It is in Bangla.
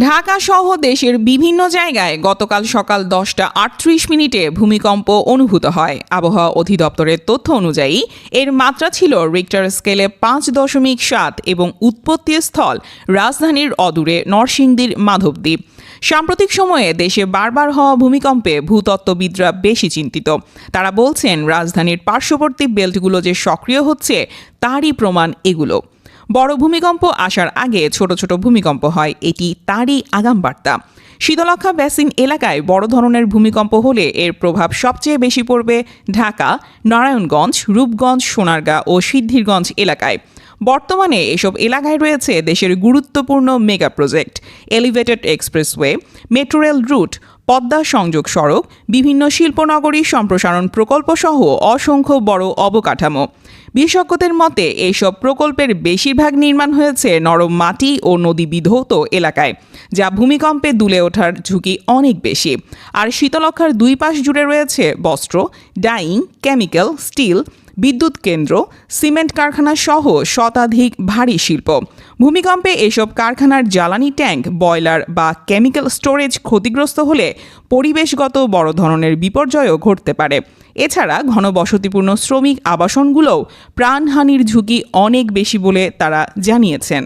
ঢাকা সহ দেশের বিভিন্ন জায়গায় গতকাল সকাল দশটা আটত্রিশ মিনিটে ভূমিকম্প অনুভূত হয়। আবহাওয়া অধিদপ্তরের তথ্য অনুযায়ী, এর মাত্রা ছিল রিক্টার স্কেলে পাঁচ দশমিক সাত এবং উৎপত্তি স্থল রাজধানীর অদূরে নরসিংদীর মাধবদ্বীপ। সাম্প্রতিক সময়ে দেশে বারবার হওয়া ভূমিকম্পে ভূতত্ত্ববিদরা বেশি চিন্তিত। তারা বলছেন, রাজধানীর পার্শ্ববর্তী বেল্টগুলো যে সক্রিয় হচ্ছে, তারই প্রমাণ এগুলো। বড় ভূমিকম্প আসার আগে ছোট ছোট ভূমিকম্প হয়। এটি তারই আগাম বার্তা শীতলক্ষা বেসিন এলাকায় বড় ধরনের ভূমিকম্প হলে এর প্রভাব সবচেয়ে বেশি পড়বে ঢাকা, নারায়ণগঞ্জ, রূপগঞ্জ, সোনারগাঁ ও সিদ্ধিরগঞ্জ এলাকায়। বর্তমানে এসব এলাকায় রয়েছে দেশের গুরুত্বপূর্ণ mega project elevated expressway metro rail route Padma সংযোগ সড়ক, বিভিন্ন শিল্পনগরী সম্প্রসারণ প্রকল্প সহ অসংখ্য বড় অবকাঠামো। বিশেষজ্ঞদের মতে এইসব প্রকল্পের বেশিরভাগ নির্মাণ হয়েছে নরম মাটি ও নদী বিধৌত এলাকায়, যা ভূমিকম্পে দুলে ওঠার ঝুঁকি অনেক বেশি। আর শীতলক্ষার দুই পাশ জুড়ে রয়েছে বস্ত্র, ডাইং, কেমিক্যাল, স্টিল বিদ্যুৎ কেন্দ্র, সিমেন্ট কারখানা সহ শতাধিক ভারী শিল্প। ভূমিকম্পে এসব কারখানার জ্বালানি ট্যাঙ্ক বয়লার বা কেমিক্যাল স্টোরেজ ক্ষতিগ্রস্ত হলে পরিবেশগত বড় ধরনের বিপর্যয়ও ঘটতে পারে। এছাড়া ঘনবসতিপূর্ণ শ্রমিক আবাসনগুলোও প্রাণহানির ঝুঁকি অনেক বেশি বলে তারা জানিয়েছেন।